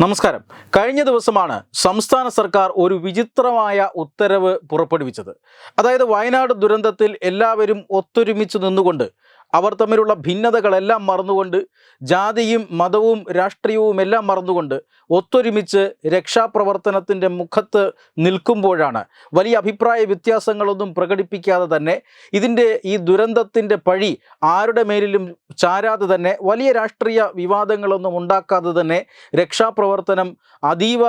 നമസ്കാരം. കഴിഞ്ഞ ദിവസമാണ് സംസ്ഥാന സർക്കാർ ഒരു വിചിത്രമായ ഉത്തരവ് പുറപ്പെടുവിച്ചത്. അതായത് വയനാട് ദുരന്തത്തിൽ എല്ലാവരും ഒത്തൊരുമിച്ച് നിന്നുകൊണ്ട് അവർ തമ്മിലുള്ള ഭിന്നതകളെല്ലാം മറന്നുകൊണ്ട് ജാതിയും മതവും രാഷ്ട്രീയവും എല്ലാം മറന്നുകൊണ്ട് ഒത്തൊരുമിച്ച് രക്ഷാപ്രവർത്തനത്തിന്റെ മുഖത്ത് നിൽക്കുമ്പോഴാണ്. വലിയ അഭിപ്രായ വ്യത്യാസങ്ങളൊന്നും പ്രകടിപ്പിക്കാതെ തന്നെ ഇതിന്റെ ഈ ദുരന്തത്തിന്റെ പഴി ആരുടെ മേലിലും ചാരാതെ തന്നെ വലിയ രാഷ്ട്രീയ വിവാദങ്ങളൊന്നും ഉണ്ടാക്കാതെ തന്നെ രക്ഷാപ്രവർത്തനം അതീവ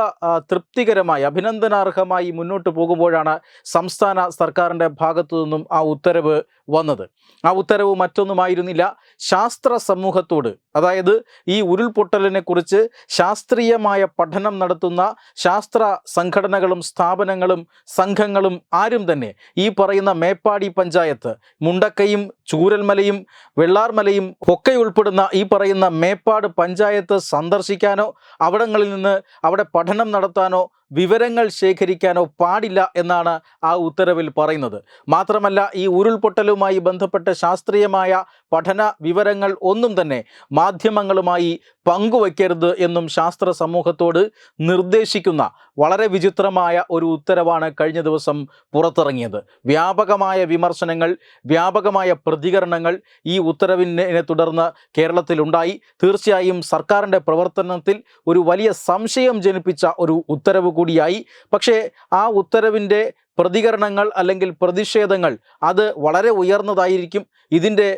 തൃപ്തികരമായി അഭിനന്ദനാർഹമായി മുന്നോട്ട് പോകുമ്പോഴാണ് സംസ്ഥാന സർക്കാരിന്റെ ഭാഗത്തു നിന്നും ആ ഉത്തരവ് വന്നത്. ആ ഉത്തരവ് മറ്റൊന്നുമായിരുന്നില്ല ശാസ്ത്ര സമൂഹത്തോട് അതായത് ഈ ഉരുൾപൊട്ടലിനെ കുറിച്ച് ശാസ്ത്രീയമായ പഠനം നടത്തുന്ന ശാസ്ത്ര സംഘടനകളും സ്ഥാപനങ്ങളും സംഘങ്ങളും ആരും തന്നെ ഈ പറയുന്ന മേപ്പാടി പഞ്ചായത്ത് മുണ്ടക്കയും ചൂരൽമലയും വെള്ളാർമലയും ഒക്കെ ഉൾപ്പെടുന്ന ഈ പറയുന്ന മേപ്പാട് പഞ്ചായത്ത് സന്ദർശിക്കാനോ അവിടങ്ങളിൽ നിന്ന് അവിടെ പഠനം നടത്താനോ വിവരങ്ങൾ ശേഖരിക്കാനോ പാടില്ല എന്നാണ് ആ ഉത്തരവിൽ പറയുന്നത്. മാത്രമല്ല ഈ ഉരുൾപൊട്ടലുമായി ബന്ധപ്പെട്ട ശാസ്ത്രീയമായ പഠന വിവരങ്ങൾ ഒന്നും തന്നെ മാധ്യമങ്ങളുമായി പങ്കുവയ്ക്കരുത് എന്നും ശാസ്ത്ര സമൂഹത്തോട് നിർദ്ദേശിക്കുന്ന വളരെ വിചിത്രമായ ഒരു ഉത്തരവാണ് കഴിഞ്ഞ ദിവസം പുറത്തിറങ്ങിയത്. വ്യാപകമായ വിമർശനങ്ങൾ വ്യാപകമായ പ്രതികരണങ്ങൾ ഈ ഉത്തരവിനെ തുടർന്ന് കേരളത്തിലുണ്ടായി. തീർച്ചയായും സർക്കാരിന്റെ പ്രവർത്തനത്തിൽ ഒരു വലിയ സംശയം ജനിപ്പിച്ച ഒരു ഉത്തരവ് കൂടിയായി. പക്ഷേ ആ ഉത്തരവിന്റെ പ്രതികരണങ്ങൾ അല്ലെങ്കിൽ പ്രതിഷേധങ്ങൾ അത് വളരെ ഉയർന്നതായിരിക്കും ഇതിന്റെ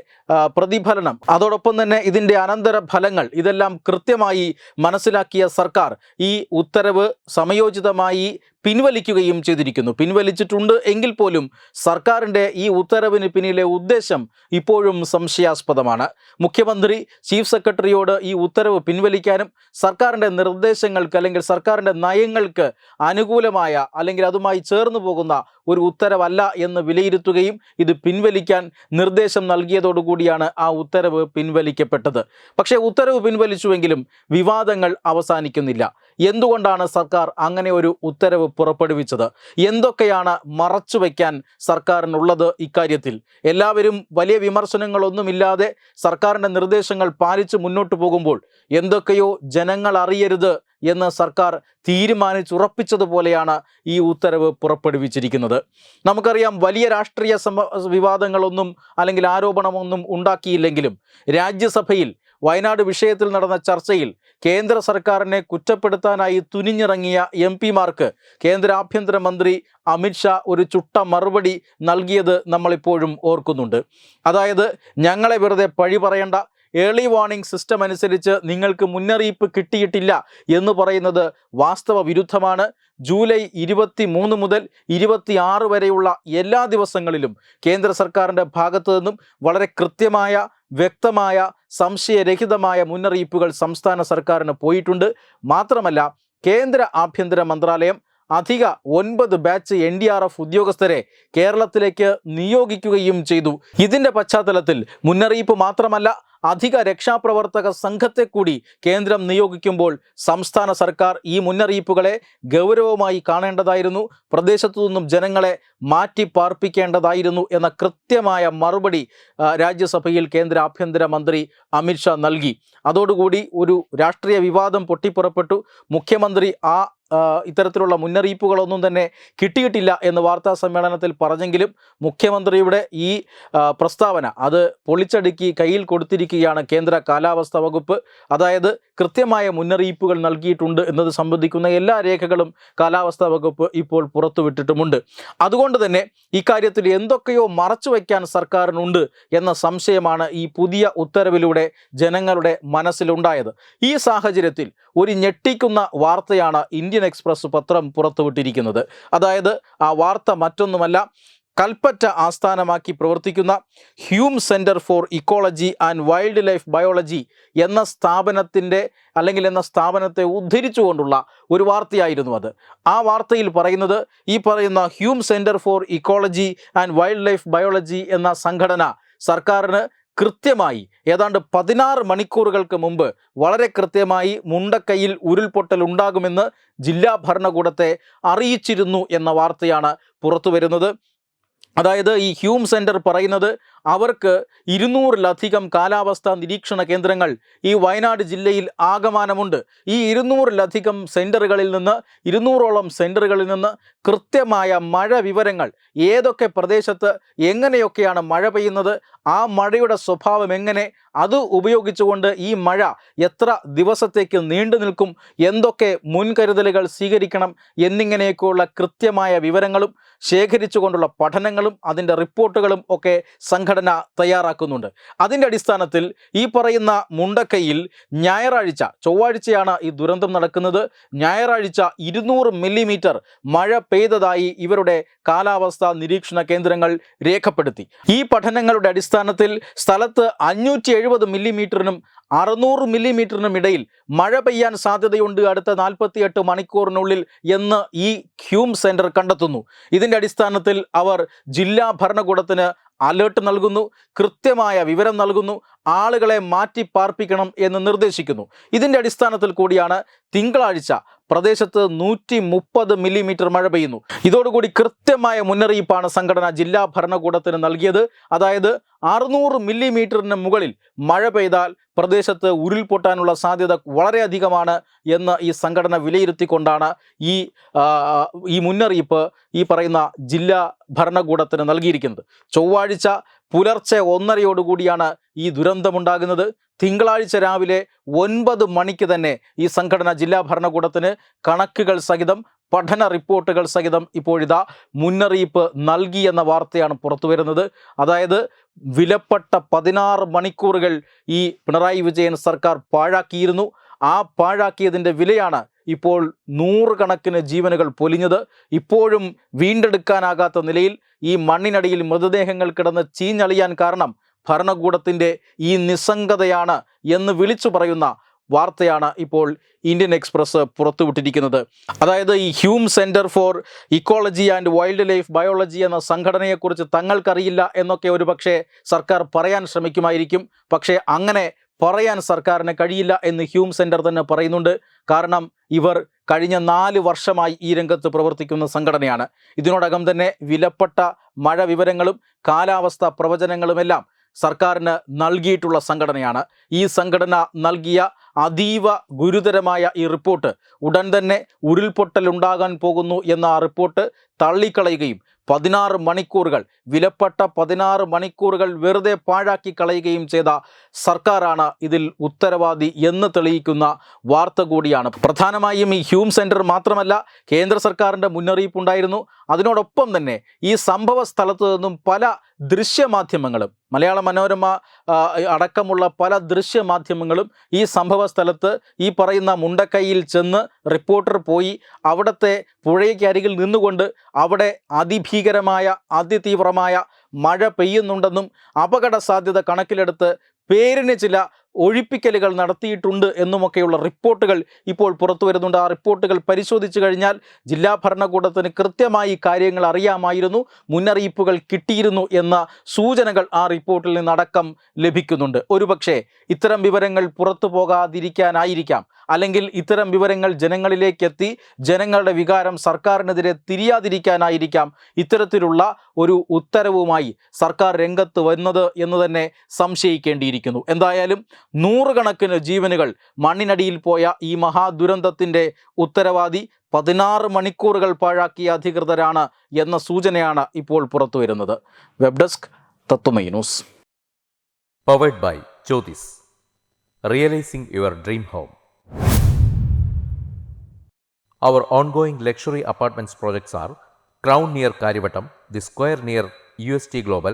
പ്രതിഫലനം. അതോടൊപ്പം തന്നെ ഇതിന്റെ അനന്തര ഫലങ്ങൾ ഇതെല്ലാം കൃത്യമായി മനസ്സിലാക്കിയ സർക്കാർ ഈ ഉത്തരവ് സമയോചിതമായി പിൻവലിക്കുകയും ചെയ്തിരിക്കുന്നു. പിൻവലിച്ചിട്ടുണ്ട് എങ്കിൽ പോലും സർക്കാരിന്റെ ഈ ഉത്തരവിന് പിന്നിലെ ഉദ്ദേശം ഇപ്പോഴും സംശയാസ്പദമാണ്. മുഖ്യമന്ത്രി ചീഫ് സെക്രട്ടറിയോട് ഈ ഉത്തരവ് പിൻവലിക്കാനും സർക്കാരിന്റെ നിർദ്ദേശങ്ങൾക്ക് അല്ലെങ്കിൽ സർക്കാരിന്റെ നയങ്ങൾക്ക് അനുകൂലമായ അല്ലെങ്കിൽ അതുമായി ചേർന്ന് പോകുന്ന ഒരു ഉത്തരവല്ല എന്ന് വിലയിരുത്തുകയും ഇത് പിൻവലിക്കാൻ നിർദ്ദേശം നൽകിയതോടുകൂടിയാണ് ആ ഉത്തരവ് പിൻവലിക്കപ്പെട്ടത്. പക്ഷേ ഉത്തരവ് പിൻവലിച്ചുവെങ്കിലും വിവാദങ്ങൾ അവസാനിക്കുന്നില്ല. എന്തുകൊണ്ടാണ് സർക്കാർ അങ്ങനെ ഒരു ഉത്തരവ് പുറപ്പെടുവിച്ചത്? എന്തൊക്കെയാണ് മറച്ചു വയ്ക്കാൻ സർക്കാരിനുള്ളത് ഇക്കാര്യത്തിൽ? എല്ലാവരും വലിയ വിമർശനങ്ങളൊന്നുമില്ലാതെ സർക്കാരിന്റെ നിർദ്ദേശങ്ങൾ പാലിച്ച് മുന്നോട്ട് പോകുമ്പോൾ എന്തൊക്കെയോ ജനങ്ങൾ അറിയരുത് എന്ന് സർക്കാർ തീരുമാനിച്ചുറപ്പിച്ചതുപോലെയാണ് ഈ ഉത്തരവ് പുറപ്പെടുവിച്ചിരിക്കുന്നത്. നമുക്കറിയാം വലിയ രാഷ്ട്രീയ സമ വിവാദങ്ങളൊന്നും അല്ലെങ്കിൽ ആരോപണമൊന്നും ഉണ്ടാക്കിയില്ലെങ്കിലും രാജ്യസഭയിൽ വയനാട് വിഷയത്തിൽ നടന്ന ചർച്ചയിൽ കേന്ദ്ര സർക്കാരിനെ കുറ്റപ്പെടുത്താനായി തുനിഞ്ഞിറങ്ങിയ എം പിമാർക്ക് കേന്ദ്ര ആഭ്യന്തരമന്ത്രി അമിത്ഷാ ഒരു ചുട്ട മറുപടി നൽകിയത് നമ്മളിപ്പോഴും ഓർക്കുന്നുണ്ട്. അതായത് ഞങ്ങളെ വെറുതെ പഴി പറയണ്ട ഏർലി വാർണിംഗ് സിസ്റ്റം അനുസരിച്ച് നിങ്ങൾക്ക് മുന്നറിയിപ്പ് കിട്ടിയിട്ടില്ല എന്ന് പറയുന്നത് വാസ്തവ വിരുദ്ധമാണ്. ജൂലൈ ഇരുപത്തി മൂന്ന് മുതൽ ഇരുപത്തി ആറ് വരെയുള്ള എല്ലാ ദിവസങ്ങളിലും കേന്ദ്ര സർക്കാരിന്റെ ഭാഗത്തു നിന്നും വളരെ കൃത്യമായ വ്യക്തമായ സംശയരഹിതമായ മുന്നറിയിപ്പുകൾ സംസ്ഥാന സർക്കാരിന് പോയിട്ടുണ്ട്. മാത്രമല്ല കേന്ദ്ര ആഭ്യന്തര മന്ത്രാലയം അധിക ഒൻപത് batch N D R F ഉദ്യോഗസ്ഥരെ കേരളത്തിലേക്ക് നിയോഗിക്കുകയും ചെയ്തു. ഇതിന്റെ പശ്ചാത്തലത്തിൽ മുന്നറിയിപ്പ് മാത്രമല്ല അധിക രക്ഷാപ്രവർത്തക സംഘത്തെ കൂടി കേന്ദ്രം നിയോഗിക്കുമ്പോൾ സംസ്ഥാന സർക്കാർ ഈ മുന്നറിയിപ്പുകളെ ഗൗരവമായി കാണേണ്ടതായിരുന്നു. പ്രദേശത്തു നിന്നും ജനങ്ങളെ മാറ്റി പാർപ്പിക്കേണ്ടതായിരുന്നു എന്ന കൃത്യമായ മറുപടി രാജ്യസഭയിൽ കേന്ദ്ര ആഭ്യന്തര മന്ത്രി അമിത്ഷാ നൽകി. അതോടുകൂടി ഒരു രാഷ്ട്രീയ വിവാദം പൊട്ടിപ്പുറപ്പെട്ടു. മുഖ്യമന്ത്രി ആ, ഇത്തരത്തിലുള്ള മുന്നറിയിപ്പുകളൊന്നും തന്നെ കിട്ടിയിട്ടില്ല എന്ന് വാർത്താ സമ്മേളനത്തിൽ പറഞ്ഞെങ്കിലും മുഖ്യമന്ത്രിയുടെ ഈ പ്രസ്താവന അത് പൊളിച്ചടുക്കി കയ്യിൽ കൊടുത്തിരിക്കുകയാണ് കേന്ദ്ര കാലാവസ്ഥാ വകുപ്പ്. അതായത് കൃത്യമായ മുന്നറിയിപ്പുകൾ നൽകിയിട്ടുണ്ട് എന്നത് സംബന്ധിക്കുന്ന എല്ലാ രേഖകളും കാലാവസ്ഥാ വകുപ്പ് ഇപ്പോൾ പുറത്തുവിട്ടിട്ടുമുണ്ട്. അതുകൊണ്ട് തന്നെ ഇക്കാര്യത്തിൽ എന്തൊക്കെയോ മറച്ചു വയ്ക്കാൻ സർക്കാരിനുണ്ട് എന്ന സംശയമാണ് ഈ പുതിയ ഉത്തരവിലൂടെ ജനങ്ങളുടെ മനസ്സിലുണ്ടായത്. ഈ സാഹചര്യത്തിൽ ഒരു ഞെട്ടിക്കുന്ന വാർത്തയാണ് ഇന്ത്യൻ എക്സ്പ്രസ് പത്രം പുറത്തുവിട്ടിരിക്കുന്നത്. അതായത് ആ വാർത്ത മറ്റൊന്നുമല്ല കൽപ്പറ്റ ആസ്ഥാനമാക്കി പ്രവർത്തിക്കുന്ന Hume Centre for Ecology and Wildlife Biology എന്ന സ്ഥാപനത്തിന്റെ അല്ലെങ്കിൽ എന്ന സ്ഥാപനത്തെ ഉദ്ധരിച്ചുകൊണ്ടുള്ള ഒരു വാർത്തയായിരുന്നു അത്. ആ വാർത്തയിൽ പറയുന്നത് ഈ പറയുന്ന Hume Centre for Ecology and Wildlife Biology എന്ന സംഘടന സർക്കാരിന് കൃത്യമായി ഏതാണ്ട് പതിനാറ് മണിക്കൂറുകൾക്ക് മുമ്പ് വളരെ കൃത്യമായി മുണ്ടക്കൈയിൽ ഉരുൾപൊട്ടൽ ഉണ്ടാകുമെന്ന് ജില്ലാ ഭരണകൂടത്തെ അറിയിച്ചിരുന്നു എന്ന വാർത്തയാണ് പുറത്തു വരുന്നത് അതായത് ഈ ഹ്യൂം സെന്റർ പറയുന്നത് അവർക്ക് ഇരുന്നൂറിലധികം കാലാവസ്ഥാ നിരീക്ഷണ കേന്ദ്രങ്ങൾ ഈ വയനാട് ജില്ലയിൽ ആകമാനമുണ്ട് ഈ ഇരുന്നൂറിലധികം സെന്ററുകളിൽ നിന്ന് ഇരുന്നൂറോളം സെന്ററുകളിൽ നിന്ന് കൃത്യമായ മഴ വിവരങ്ങൾ ഏതൊക്കെ പ്രദേശത്ത് എങ്ങനെയൊക്കെയാണ് മഴ പെയ്യുന്നത് ആ മഴയുടെ സ്വഭാവം എങ്ങനെ അത് ഉപയോഗിച്ചുകൊണ്ട് ഈ മഴ എത്ര ദിവസത്തേക്ക് നീണ്ടു നിൽക്കും എന്തൊക്കെ മുൻകരുതലുകൾ സ്വീകരിക്കണം എന്നിങ്ങനെയൊക്കെയുള്ള കൃത്യമായ വിവരങ്ങളും ശേഖരിച്ചുകൊണ്ടുള്ള പഠനങ്ങളും അതിന്റെ റിപ്പോർട്ടുകളും ഒക്കെ സംഘടന തയ്യാറാക്കുന്നുണ്ട്. അതിന്റെ അടിസ്ഥാനത്തിൽ ഈ പറയുന്ന മുണ്ടക്കയിൽ ഞായറാഴ്ച ചൊവ്വാഴ്ചയാണ് ഈ ദുരന്തം നടക്കുന്നത്. ഞായറാഴ്ച ഇരുന്നൂറ് മില്ലിമീറ്റർ മഴ പെയ്തതായി ഇവരുടെ കാലാവസ്ഥാ നിരീക്ഷണ കേന്ദ്രങ്ങൾ രേഖപ്പെടുത്തി. ഈ പഠനങ്ങളുടെ അടിസ്ഥാനത്തിൽ സ്ഥലത്ത് അഞ്ഞൂറ്റി എഴുപത് മില്ലിമീറ്ററിനും അറുന്നൂറ് മില്ലിമീറ്ററിനും ഇടയിൽ മഴ പെയ്യാൻ സാധ്യതയുണ്ട് അടുത്ത നാൽപ്പത്തിയെട്ട് മണിക്കൂറിനുള്ളിൽ എന്ന് ഈ ഹ്യൂം സെന്റർ കണ്ടെത്തുന്നു. ഇതിന്റെ അടിസ്ഥാനത്തിൽ അവർ ജില്ലാ ഭരണകൂടത്തിന് അലേർട്ട് നൽകുന്നു കൃത്യമായ വിവരം നൽകുന്നു ആളുകളെ മാറ്റി പാർപ്പിക്കണം എന്ന് നിർദ്ദേശിക്കുന്നു. ഇതിന്റെ അടിസ്ഥാനത്തിൽ കൂടിയാണ് തിങ്കളാഴ്ച പ്രദേശത്ത് നൂറ്റി മുപ്പത് മില്ലിമീറ്റർ മഴ പെയ്യുന്നു. ഇതോടുകൂടി കൃത്യമായ മുന്നറിയിപ്പാണ് സംഘടന ജില്ലാ ഭരണകൂടത്തിന് നൽകിയത്. അതായത് അറുന്നൂറ് മില്ലിമീറ്ററിന് മുകളിൽ മഴ പെയ്താൽ പ്രദേശത്ത് ഉരുൾപൊട്ടാനുള്ള സാധ്യത വളരെയധികമാണ് എന്ന് ഈ സംഘടന വിലയിരുത്തിക്കൊണ്ടാണ് ഈ ഈ മുന്നറിയിപ്പ് ഈ പറയുന്ന ജില്ലാ ഭരണകൂടത്തിന് നൽകിയിരിക്കുന്നത്. ചൊവ്വാഴ്ച പുലർച്ചെ ഒന്നരയോടുകൂടിയാണ് ഈ ദുരന്തമുണ്ടാകുന്നത്. തിങ്കളാഴ്ച രാവിലെ ഒൻപത് മണിക്ക് തന്നെ ഈ സംഘടന ജില്ലാ ഭരണകൂടത്തിന് കണക്കുകൾ സഹിതം പഠന റിപ്പോർട്ടുകൾ സഹിതം ഇപ്പോഴിതാ മുന്നറിയിപ്പ് നൽകി എന്ന വാർത്തയാണ് പുറത്തു വരുന്നത്. അതായത് വിലപ്പെട്ട പതിനാറ് മണിക്കൂറുകൾ ഈ പിണറായി വിജയൻ സർക്കാർ പാഴാക്കിയിരുന്നു. ആ പാഴാക്കിയതിന്റെ വിലയാണ് ഇപ്പോൾ നൂറുകണക്കിന് ജീവനുകൾ പൊലിഞ്ഞത്. ഇപ്പോഴും വീണ്ടെടുക്കാനാകാത്ത നിലയിൽ ഈ മണ്ണിനടിയിൽ മൃതദേഹങ്ങൾ കിടന്ന് ചീഞ്ഞളിയാൻ കാരണം ഭരണകൂടത്തിന്റെ ഈ നിസ്സംഗതയാണ് എന്ന് വിളിച്ചു പറയുന്ന വാർത്തയാണ് ഇപ്പോൾ ഇന്ത്യൻ എക്സ്പ്രസ് പുറത്തുവിട്ടിരിക്കുന്നത്. അതായത് ഈ Hume Centre for Ecology and Wildlife Biology എന്ന സംഘടനയെക്കുറിച്ച് തങ്ങൾക്കറിയില്ല എന്നൊക്കെ ഒരു പക്ഷേ സർക്കാർ പറയാൻ ശ്രമിക്കുമായിരിക്കും. പക്ഷേ അങ്ങനെ പറയാൻ സർക്കാരിന് കഴിയില്ല എന്ന് ഹ്യൂം സെന്റർ തന്നെ പറയുന്നുണ്ട്. കാരണം ഇവർ കഴിഞ്ഞ നാല് വർഷമായി ഈ രംഗത്ത് പ്രവർത്തിക്കുന്ന സംഘടനയാണ്. ഇതിനോടകം തന്നെ വിലപ്പെട്ട മഴ വിവരങ്ങളും കാലാവസ്ഥ പ്രവചനങ്ങളുമെല്ലാം സർക്കാരിന് നൽകിയിട്ടുള്ള സംഘടനയാണ്. ഈ സംഘടന നൽകിയ അതീവ ഗുരുതരമായ ഈ റിപ്പോർട്ട് ഉടൻ തന്നെ ഉരുൾപൊട്ടലുണ്ടാകാൻ പോകുന്നു എന്ന ആ റിപ്പോർട്ട് തള്ളിക്കളയുകയും പതിനാറ് മണിക്കൂറുകൾ വിലപ്പെട്ട പതിനാറ് മണിക്കൂറുകൾ വെറുതെ പാഴാക്കി കളയുകയും ചെയ്ത സർക്കാരാണ് ഇതിൽ ഉത്തരവാദി എന്ന് തെളിയിക്കുന്ന വാർത്ത കൂടിയാണ്. പ്രധാനമായും ഈ ഹ്യൂം സെന്റർ മാത്രമല്ല കേന്ദ്ര സർക്കാരിന്റെ മുന്നറിയിപ്പുണ്ടായിരുന്നു. അതിനോടൊപ്പം തന്നെ ഈ സംഭവ സ്ഥലത്തു നിന്നും പല ദൃശ്യമാധ്യമങ്ങളും മലയാള മനോരമ അടക്കമുള്ള പല ദൃശ്യമാധ്യമങ്ങളും ഈ സംഭവ സ്ഥലത്ത് ഈ പറയുന്ന മുണ്ടക്കൈയിൽ ചെന്ന് റിപ്പോർട്ടർ പോയി അവിടുത്തെ പുഴയ്ക്കരികിൽ നിന്നുകൊണ്ട് അവിടെ അതിഭീകരമായ അതിതീവ്രമായ മഴ പെയ്യുന്നുണ്ടെന്നും അപകട സാധ്യത കണക്കിലെടുത്ത് പേരിന് ചില ഒഴിപ്പിക്കലുകൾ നടത്തിയിട്ടുണ്ട് എന്നുമൊക്കെയുള്ള റിപ്പോർട്ടുകൾ ഇപ്പോൾ പുറത്തു വരുന്നുണ്ട്. ആ റിപ്പോർട്ടുകൾ പരിശോധിച്ചു കഴിഞ്ഞാൽ ജില്ലാ ഭരണകൂടത്തിന് കൃത്യമായി കാര്യങ്ങൾ അറിയാമായിരുന്നു. മുന്നറിയിപ്പുകൾ കിട്ടിയിരുന്നു എന്ന സൂചനകൾ ആ റിപ്പോർട്ടിൽ നിന്നടക്കം ലഭിക്കുന്നുണ്ട്. ഒരുപക്ഷെ ഇത്തരം വിവരങ്ങൾ പുറത്തു പോകാതിരിക്കാനായിരിക്കാം. അല്ലെങ്കിൽ ഇത്തരം വിവരങ്ങൾ ജനങ്ങളിലേക്ക് എത്തി ജനങ്ങളുടെ വികാരം സർക്കാരിനെതിരെ തിരിയാതിരിക്കാനായിരിക്കാം ഇത്തരത്തിലുള്ള ഒരു ഉത്തരവുമായി സർക്കാർ രംഗത്ത് വന്നത് എന്ന് തന്നെ സംശയിക്കേണ്ടിയിരിക്കുന്നു. എന്തായാലും നൂറുകണക്കിന് ജീവനുകൾ മണ്ണിനടിയിൽ പോയ ഈ മഹാദുരന്തത്തിന്റെ ഉത്തരവാദി പതിനാറ് മണിക്കൂറുകൾ പാഴാക്കിയ അധികൃതരാണ് എന്ന സൂചനയാണ് ഇപ്പോൾ പുറത്തു വരുന്നത്. Web desk Tatwamayi news. Powered by Chothys realising your dream home our ongoing luxury apartments projects are crown near Karyavattom the square near U S T global